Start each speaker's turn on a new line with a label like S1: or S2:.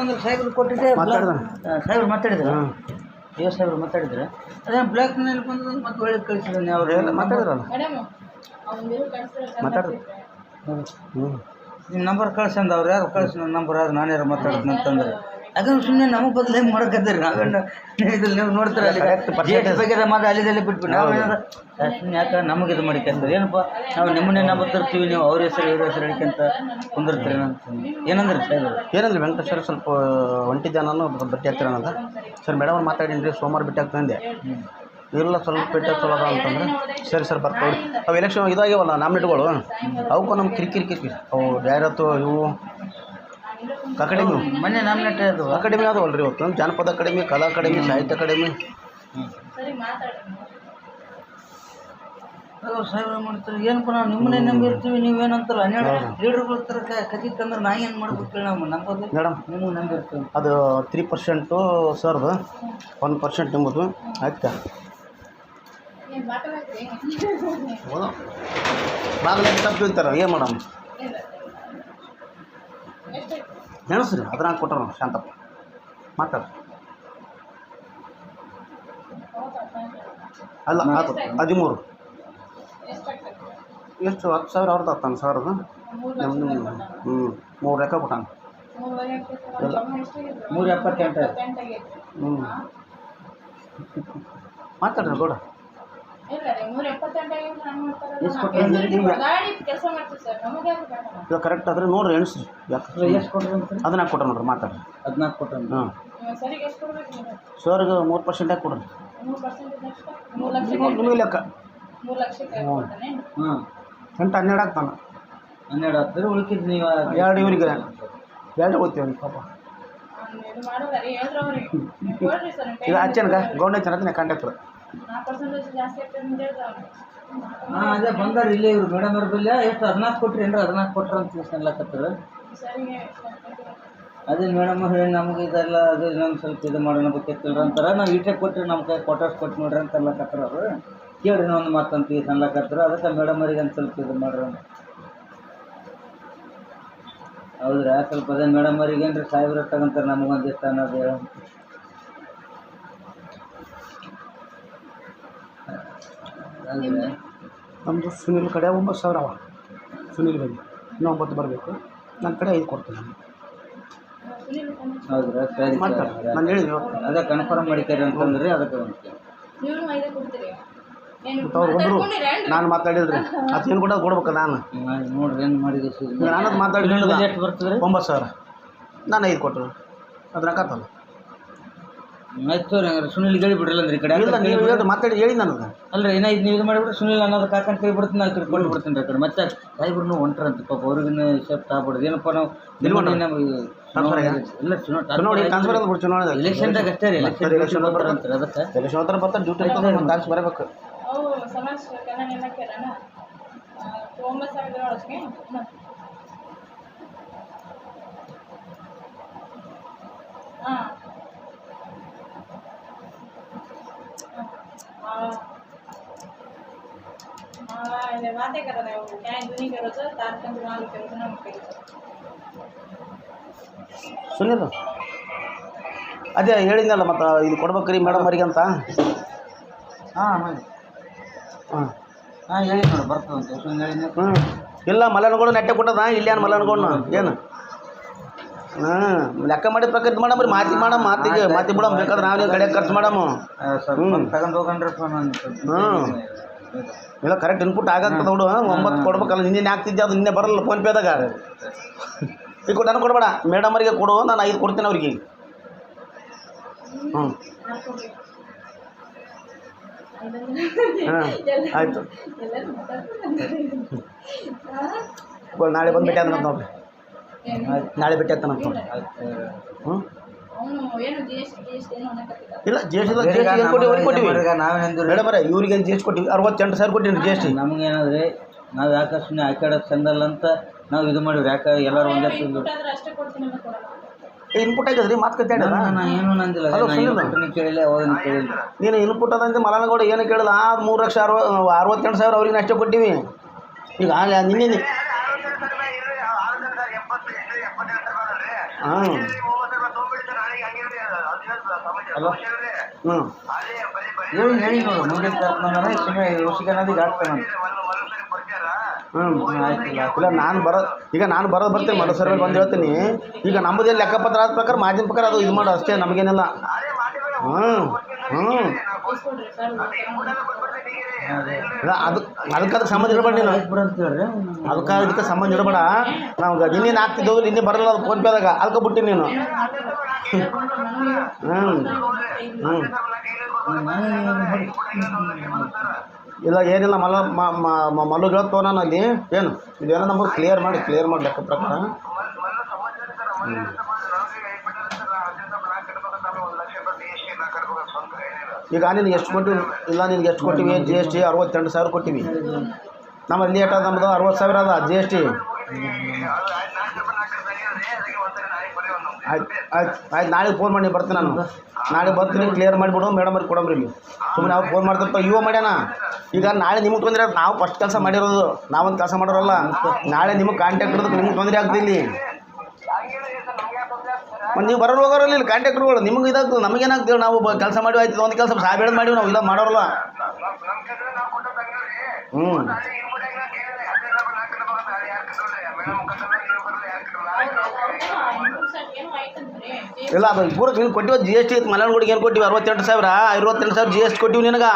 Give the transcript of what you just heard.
S1: ಅಂದ್ರೆ ಸಾಹೇಬ್ರು ಕೊಟ್ಟಿದ್ದೆ
S2: ಮಾತಾಡ್ದ?
S1: ಸಾಹೇಬ್ರು ಮಾತಾಡಿದ್ರು.
S2: ಹಾಂ.
S1: ಎಸ್ ಸಾಹೇಬ್ರು ಮಾತಾಡಿದ್ರೆ. ಅದೇ ಮೇಲೆ ಬಂದ್ರೆ ಮತ್ತೆ ಒಳ್ಳೆ ಕಳಿಸಿದ್ದಾನೆ ಅವ್ರು.
S2: ಎಲ್ಲ ಮಾತಾಡಿದ್ರಲ್ಲ. ಮಾತಾಡ್ದು. ಹ್ಞೂ
S1: ನಿಮ್ಮ ನಂಬರ್ ಕಳ್ಸಂದ ಅವ್ರು. ಯಾರು ಕಳ್ಸಿ ನನ್ನ ನಂಬರ್ ಯಾರು ನಾನು ಯಾರು ಮಾತಾಡ್ತೀನಿ ಅಂತಂದ್ರೆ. ಯಾಕಂದ್ರೆ ಸುಮ್ಮನೆ ನಮಗೆ ಬದಲು ಹೆಂಗೆ ಮಾಡಕತ್ತೀರಿ ನಾವೇನು ಇದ್ರಲ್ಲಿ ನೀವು ನೋಡ್ತೀರ
S2: ಅಲ್ಲಿ.
S1: ಬಗ್ಗೆ ಮಾತು ಅಲ್ಲಿದಲ್ಲಿ ಬಿಟ್ಬಿಟ್ಟು ನಾವು ಸುಮ್ಮನೆ ಯಾಕೆ ನಮಗೆ ಇದು ಮಾಡಿಕಂತಾರೆ ಏನಪ್ಪ? ನಾವು ನಿಮ್ಮನ್ನೇ ನಾವು ಬರ್ತಿರ್ತೀವಿ ನೀವು ಅವ್ರ ಹೆಸರು ಇವ್ರ ಹೆಸರು ಹಿಡ್ಕೊಂತ ಕುಂದಿರ್ತೀರಿ ಅಂತ ಏನಂದ್ರೆ
S2: ಏನಂದ್ರೆ ವೆಂಕಟೇಶ್ವರ ಸ್ವಲ್ಪ ಹೊಂಟಿದ್ದೆ ನಾನು ಬಟ್ಟೆ ಆಗ್ತೀರನಂತ ಸರ್ ಮೇಡಮ್ ಅವ್ರು ಮಾತಾಡೀನಿ ರೀ ಸೋಮವಾರ ಬಿಟ್ಟು ಹಾಕ್ತಂದೆ ಇಲ್ಲ ಸ್ವಲ್ಪ ಬಿಟ್ಟು ಚಲೋ ಅದ ಅಂತಂದ್ರೆ ಸರಿ ಸರ್ ಬರ್ತಾವೆ. ಅವು ಎಲೆಕ್ಷನ್ ಇದಾಗ್ಯಾವಲ್ಲ ನಾಮಿನೇಟ್ಗಳು ಅವಕ್ಕೂ ನಮ್ಮ ಕಿರಿಕಿರಿ ಕಿರಿಕಿರಿ. ಅವು ಜಾಹೀರಾತು ಇವು ಅಕಾಡೆಮಿ.
S1: ಮೊನ್ನೆ ನಾಮಿನೇಟ್ ಅದು.
S2: ಅಕಾಡೆಮಿ ಅದಾವಲ್ಲ ಅಲ್ರಿ ಇವತ್ತು? ಜಾನಪದ ಅಕಾಡೆಮಿ ಕಲಾ ಅಕಾಡೆಮಿ ಸಾಹಿತ್ಯ ಅಕಾಡೆಮಿ.
S1: ಹಲೋ ಸಾಹೇಬ್ರು ಮಾಡ್ತಾರೆ. ಏನಪ್ಪ ನಾವು ನಿಮ್ಮನ್ನೇ ನಂಬಿರ್ತೀವಿ ನೀವೇನಂತಾರ? ಹನ್ನೆರಡು ಲೀಡರ್ಗಳ ತರ ಕತಿ ತಂದ್ರೆ ನಾ ಏನು ಮಾಡ್ಬೇಕು ಹೇಳಿ ನಾವು ನಂಬೋದು.
S2: ಮೇಡಮ್
S1: ನಿಮಗೆ ನಂಬಿರ್ತೀವಿ.
S2: ಅದು ತ್ರೀ ಪರ್ಸೆಂಟು ಸರ್ದು. ಒನ್ ಪರ್ಸೆಂಟ್ ನಿಮ್ಮದು. ಆಯ್ತಾ? ಬಾಗಿಲ ಏನು ಮಾಡಮ್ ನೆನೆಸ್ರಿ ಅದ್ರಾಗ ಕೊಟ್ಟರು ಶಾಂತಪ್ಪ. ಮಾತಾಡ. ಅಲ್ಲ ಅದು ಹದಿಮೂರು. ಎಷ್ಟು ಹತ್ತು ಸಾವಿರ ಅವ್ರದ್ದು ಹತ್ತಾನು ಸಾವಿರದ ನಮ್ಮ ಹ್ಞೂ ಮೂರು ಲೆಕ್ಕ ಕೊಟ್ಟಾನ. ಇಲ್ಲ
S1: ಮೂರು ಎಪ್ಪತ್ತೆಂಟು.
S2: ಹ್ಞೂ ಮಾತಾಡ್ರಿ ಗೌಡ
S1: ಎಷ್ಟು ಕೊಟ್ಟರು
S2: ಇದು ಕರೆಕ್ಟ್ ಆದ್ರೆ ನೋಡ್ರಿ ಎಣಿಸ್ರಿ ಯಾಕೆ?
S1: ಎಷ್ಟು ಅಂತ
S2: ಅದನ್ನ ಕೊಟ್ಟ ನೋಡ್ರಿ ಮಾತಾಡ್ರಿ.
S1: ಹದಿನಾಲ್ಕು ಕೊಟ್ರಿ
S2: ಹಾಂ ಸರ್ಗೆ ಮೂರು ಪರ್ಸೆಂಟ್ ಹಾಕಿ ಕೊಡ್ರಿ. ನಿಮಗೆ ಲೆಕ್ಕ.
S1: ಹಾಂ
S2: ಎಂಟು ಹನ್ನೆರಡು ಆಗ್ತಾನೆ
S1: ಹನ್ನೆರಡು ಆಗ್ತದೆ ಉಳ್ಕಿದ್ದು ನೀವು
S2: ಎರಡು ಇವರಿಗೆ ಎರಡು ಹೋಗ್ತೀವಿ ಅವ್ರಿಗೆ. ಪಾಪ ಈಗ ಹಚ್ಚನಗ ಗೌಂಡ ಚೆನ್ನಾಗಿ ಕಾಂಟ್ಯಾಕ್ಟ್ರು
S1: ಹಾಂ, ಅದೇ ಬಂದಾರ ಇಲ್ಲೇ ಇವ್ರು ಮೇಡಮ್ ಅವ್ರ ಬಲ್ಲ ಎಷ್ಟು ಹದಿನಾಲ್ಕು ಕೊಟ್ರಿ, ಏನ್ರ ಹದಿನಾಲ್ಕು ಕೊಟ್ರ ಅಂತ ತಿಳ್ಸ್ಕೊಳಕತ್ತಾರ ಅದೇ ಮೇಡಮ್ ಹೇಳಿ ನಮ್ಗೆ ಇದೆಲ್ಲ, ಅದು ಇನ್ನೊಂದು ಸ್ವಲ್ಪ ಇದು ಮಾಡೋಣ ಬೇಕಿತ್ತಲ್ರ ಅಂತಾರೆ. ನಾವು ಈಟೆ ಕೊಟ್ರಿ ನಮ್ಮ ಕೈ ಕೊಟ್ಟಷ್ಟು ಕೊಟ್ಟು ನೋಡ್ರಿ ಅಂತ ಅನ್ಲಕತ್ತಾರ ಅವರು. ಕೇಳ್ರಿ ಒಂದು ಮಾತಂತ ಈಗ ಅನ್ಲಕತ್ತಾರ ಅದಕ್ಕೆ ಮೇಡಮ್ ಅವ್ರಿಗೆ ಒಂದು ಸ್ವಲ್ಪ ಇದು ಮಾಡ್ರಿ. ಹೌದ್ರಾ? ಸ್ವಲ್ಪ ಅದೇ ಮೇಡಮ್ ಅವ್ರಿಗೆ ಏನ್ರಿ ಸಾವಿರ ತಗೊಂತಾರೆ ನಮಗೊಂದಿಷ್ಟು ಅನ್ನೋದು. ಹೌದ್ರಾ?
S2: ನಮ್ಮದು ಸುನಿಲ್ ಕಡೆ ಒಂಬತ್ತು ಸಾವಿರ ಅವ. ಸುನಿಲ್ ಬಗ್ಗೆ ಇನ್ನೂ ಒಂಬತ್ತು ಬರಬೇಕು. ನನ್ನ ಕಡೆ ಐದು ಕೊಡ್ತೀನಿ ನಾನು.
S1: ಹೌದ್ರಾ? ಸರಿ
S2: ಮಾತಾಡಿ
S1: ಸರಿ.
S2: ನಾನು ಹೇಳಿದ್ವಿ ಇವತ್ತು
S1: ಅದೇ ಕನ್ಫರ್ಮ್ ಮಾಡಿಕರಿ ಅಂತಂದ್ರೆ ಅದಕ್ಕೆ
S2: ಅವ್ರು ಬಂದರು. ನಾನು ಮಾತಾಡಿದ್ರಿ. ಅದೇನು ಕೂಡ ಕೊಡ್ಬೇಕು ನಾನು.
S1: ನೋಡ್ರಿ ಏನು ಮಾಡಿದ್ರಿ
S2: ನಾನು ಮಾತಾಡಿ ಹೇಳಿದ
S1: ಎಷ್ಟು ಬರ್ತದ್ರಿ?
S2: ಒಂಬತ್ತು ಸಾವಿರ. ನಾನು ಐದು ಕೊಟ್ಟರು. ಅದ್ರ ರೊಕ್ಕತ್ತಲ್ಲ
S1: ಆಯ್ತು ತೋರಿ ಹಂಗಾರೆ ಸುನಿಲ್ ಹೇಳಿ ಬಿಡ್ರಲ್ಲ ಅಂದ್ರೆ ಈ ಕಡೆ
S2: ಇಲ್ಲ ನೀವು ಮಾತಾಡಿ ಹೇಳಿ ನನಗೆ.
S1: ಅಲ್ರಿ ಏನ ಇದು ನೀವು ಇದು ಮಾಡಿಬಿಟ್ರೆ ಸುನಿಲ್ ಅನ್ನೋದು ಕಾಕಂತ ಕೈ ಬಿಡ್ತೀನಿ ನಾನು ಕೊಂಡು ಬಿಡ್ತೀನಿ ರೀ ಆ ಕಡೆ ಮತ್ತೆ ಸಾಯಿಬ್ರು ಅಂತ ಪಾಪ ಅವ್ರಿಗಿನ ಶೆಫ್ಟ್ ಆಗ್ಬಿಡ್ದು. ಏನಪ್ಪ ನಾವು? ನಮಗೆ ಇಲ್ಲ
S2: ಚುನಾವಣೆ ಟ್ರಾನ್ಸ್ಫರ್ ಅಂತ ಬಿಡು ಚುನಾವಣೆ
S1: ಎಲೆಕ್ಷನ್ದಾಗ ಅಷ್ಟೇ ರೀ ಎಲೆಕ್ಷನ್ ಎಲೆಕ್ಷನ್
S2: ಬರ್ತಾರೆ.
S1: ಅದಕ್ಕೆ.
S2: ಎಲೆಕ್ಷನ್ ಹತ್ರ ಬರ್ತಾರೆ ಡ್ಯೂಟಿ ಇರ್ತದೆ ಒಂದು ಬರಬೇಕು.
S3: ಹಾಂ. એટલે વાતે કરે ને એવું ક્યાંય જૂની કરો છો તારકંદ મારું કરો છો ના કરી છો
S2: ಸುನಿಲ್ ಅದೇ ಹೇಳಿದ್ನಲ್ಲ ಮತ್ತು ಇದು ಕೊಡ್ಬೇಕ್ರಿ ಮೇಡಮ್ ಅವರಿಗೆ ಅಂತ
S1: ಹಾಂ ಮಾಡಿ
S2: ಹಾಂ
S1: ಹಾಂ ಹೇಳಿ ನೋಡಿ ಬರ್ತದಂತೆ ಸುನಿಲ್ ಹೇಳಿದ್ನ
S2: ಹ್ಞೂ ಇಲ್ಲ ಮಲ್ಲನಗೌಡ ನೆಟ್ಟೆ ಕೊಟ್ಟದ ಇಲ್ಲೇನು ಮಲ್ಲನಗೌಡನ ಏನು ಹಾಂ ಲೆಕ್ಕ ಮಾಡಿ ಪ್ರಕೃತಿ ಮಾಡಮ್ರಿ ಮಾತಿ ಮಾಡಮ್ ಮಾತಿಗೆ ಮಾತಿ ಬಿಡಮ್ ಬೇಕಾದ್ರೆ ನಾವೇ ಕಡೆ ಖರ್ಚು ಮಾಡಮ್.
S1: ತಗೊಂಡು ಹೋಗಣ್ರಪ್ಪ ನಾನು
S2: ಹ್ಞೂ ಇಲ್ಲ ಕರೆಕ್ಟ್ ಇನ್ಪುಟ್ ಆಗತ್ತದ ನೋಡು ಒಂಬತ್ತು ಕೊಡ್ಬೇಕಲ್ಲ ನಿನ್ನೆ ಆಗ್ತಿದ್ದೆ ಅದು ನಿನ್ನೆ ಬರಲ್ಲ ಫೋನ್ ಪೇದಾಗ ಈಗ ಕೊಟ್ಟು ನಾನು ಕೊಡಬೇಡ ಮೇಡಮ್ ಅವರಿಗೆ ಕೊಡು ನಾನು ಐದು ಕೊಡ್ತೀನಿ ಅವ್ರಿಗೆ. ಹ್ಞೂ ಹಾಂ ಆಯಿತು. ನಾಳೆ ಬಂದು ಭೇಟಿ ಆದ್ನಂತ ನೋಡ್ರಿ. ನಾಳೆ ಬಿಟ್ಟೆ ಅಂತ ನೋಡ್ರಿ ಹ್ಞೂ ಇಲ್ಲ G S T G S ಕೊಟ್ಟಿವಿ? ಕೊಟ್ಟಿವಿ ಮೇಡಮ್ ಅವರೇ ಇವ್ರಿಗೆ ಜಿ ಎಸ್ ಕೊಟ್ಟಿವಿ? ಅರವತ್ತೆಂಟು ಸಾವಿರ ಕೊಟ್ಟಿನಿ ಜಿ ಎಸ್ ಟಿ
S1: ನಮಗೇನಂದ್ರೆ ನಾವು ಯಾಕೆ ಸುಮ್ಮನೆ ಆಕಾಡೋದು ಚಂದಲ್ಲ ಅಂತ ನಾವು ಇದು ಮಾಡಿವಿ ಯಾಕೆ ಎಲ್ಲರೂ ಒಂದೇ
S2: ಇನ್ಪುಟ್ ಆಗಿದ್ರಿ ಮಾತು
S1: ನಾನು ಏನು ನಂದಿಲ್ಲ ಕೇಳಿಲ್ಲ ಅವನು ಕೇಳಿಲ್ಲ.
S2: ನೀನು ಇನ್ಪುಟ್ ಅದಂತೆ ಮಲನಗೌಡ ಏನು ಕೇಳಿಲ್ಲ? ಆ ಮೂರು ಲಕ್ಷ ಅರವ ಅರವತ್ತೆಂಟು ಸಾವಿರ ಅವ್ರಿಗೆ ಅಷ್ಟೇ ಕೊಟ್ಟಿವಿ. ಈಗ ನಿನ್ನೆ ಹಾಂ.
S1: ಹಲೋ.
S2: ಹ್ಞೂ.
S1: ಹೇಳಿ ನೋಡು. ಮುಂದಿನ ಕರ್ಕೊಂಡ್ರೆ ಸುಮ್ಮನೆ ಋಷಿಕನದಿಗೆ ಆಗ್ತಾನೆ
S2: ಹ್ಞೂ ಆಯ್ತಿಲ್ಲ ಇಲ್ಲ ನಾನು ಬರೋ ಈಗ ನಾನು ಬರೋದು ಬರ್ತೀನಿ. ಮರು ಸರ್ವೆ ಬಂದು ಹೇಳ್ತೀನಿ. ಈಗ ನಮ್ಮದೇ ಲೆಕ್ಕಪತ್ರ ಆದ ಪ್ರಕಾರ ಮಾಧ್ಯಮ ಪ್ರಕಾರ ಅದು ಇದು ಮಾಡೋ. ಅಷ್ಟೇ ನಮಗೇನಿಲ್ಲ. ಹ್ಞೂ ಹ್ಞೂ ಇಲ್ಲ ಅದು ಅದಕ್ಕೆ ಅದಕ್ಕೆ ಸಂಬಂಧ ಇರಬೇಡ ನೀನು. ಅದಕ್ಕೆ ಅದಕ್ಕೆ ಸಂಬಂಧ ಇರಬೇಡ. ನಾವು ನಿನ್ನೆ ಹಾಕ್ತಿದ್ದೆವು ನಿನ್ನೆ ಬರಲ್ಲ ಅದು ಫೋನ್ ಪೇದಾಗ ಅದಕ್ಕೆ ಬಿಟ್ಟು ನೀನು. ಹ್ಞೂ ಹ್ಞೂ ಇಲ್ಲ ಏನಿಲ್ಲ ಮಲ ಮಲ್ಲು ಹೇಳ್ತೋ ನಾನು ಅಲ್ಲಿ. ಏನು? ಇದೆಲ್ಲ ನಮಗೆ ಕ್ಲಿಯರ್ ಮಾಡಿ ಕ್ಲಿಯರ್ ಮಾಡಿ ಲೆಕ್ಕ ಪ್ರಕಾರ. ಈಗ ನಿನಗೆ ಎಷ್ಟು ಕೊಟ್ಟಿವಿ ಇಲ್ಲ ನಿನಗೆ ಎಷ್ಟು ಕೊಟ್ಟಿವಿ? ಜಿ ಎಸ್ ಟಿ ಅರವತ್ತೆಂಟು ಸಾವಿರ ಕೊಟ್ಟಿವಿ. ನಮ್ಮ ಅಲ್ಲಿ ಏಟ ನಮ್ಮದು ಅರವತ್ತು ಸಾವಿರ ಅದ ಜಿ ಎಸ್ ಟಿ ಆಯ್ತು ಆಯ್ತು ಆಯ್ತು. ನಾಳೆ ಫೋನ್ ಮಾಡಿ ಬರ್ತೀನಿ ನಾನು. ನಾಳೆ ಬರ್ತೀನಿ ಕ್ಲಿಯರ್ ಮಾಡಿಬಿಡು ಮೇಡಮ್ ಅವ್ರಿಗೆ ಕೊಡಮ್ರಿ ಇಲ್ಲಿ. ಸುಮ್ಮನೆ ಅವ್ರು ಫೋನ್ ಮಾಡ್ತಪ್ಪ ಇವ ಮಾಡ್ಯಾನ. ಈಗ ನಾಳೆ ನಿಮಗೆ ತೊಂದರೆ ನಾವು ಫಸ್ಟ್ ಕೆಲಸ ಮಾಡಿರೋದು, ನಾವೊಂದು ಕೆಲಸ ಮಾಡೋರಲ್ಲ. ನಾಳೆ ನಿಮಗೆ ಕಾಂಟ್ಯಾಕ್ಟ್ ಇರೋದಕ್ಕೆ ನಿಮ್ಗೆ ತೊಂದರೆ ಆಗ್ತದೆ ಇಲ್ಲಿ. ಮತ್ತು ನೀವು ಬರೋರು ಹೋಗೋರಲ್ಲಿ ಇಲ್ಲಿ ಕಾಂಟ್ಯಾಕ್ಟ್ರುಗಳು ನಿಮ್ಗೆ ಇದಾಗ್ತದೆ ನಮಗೇನಾಗ್ತದೆ ನಾವು ಕೆಲಸ ಮಾಡಿ ಆಯ್ತು, ಒಂದು ಕೆಲಸ ಸಾ ಹೇಳೋದು ಮಾಡಿವಿ ನಾವು ಇಲ್ಲ ಮಾಡೋರಲ್ಲ. ಹ್ಞೂ ಇಲ್ಲ, ಅದು ಪೂರ ಕೊಟ್ಟಿವ ಜಿ ಎಸ್ ಟಿ ಮಲೆನಾಡುಗಳಿಗೆ ಏನು ಕೊಟ್ಟಿವಿ, ಅರವತ್ತೆಂಟು ಸಾವಿರ ಅರವತ್ತೆಂಟು ಸಾವಿರ ಜಿ ಎಸ್ ಟಿ ಕೊಟ್ಟಿವಿ ನಿನಗೆ.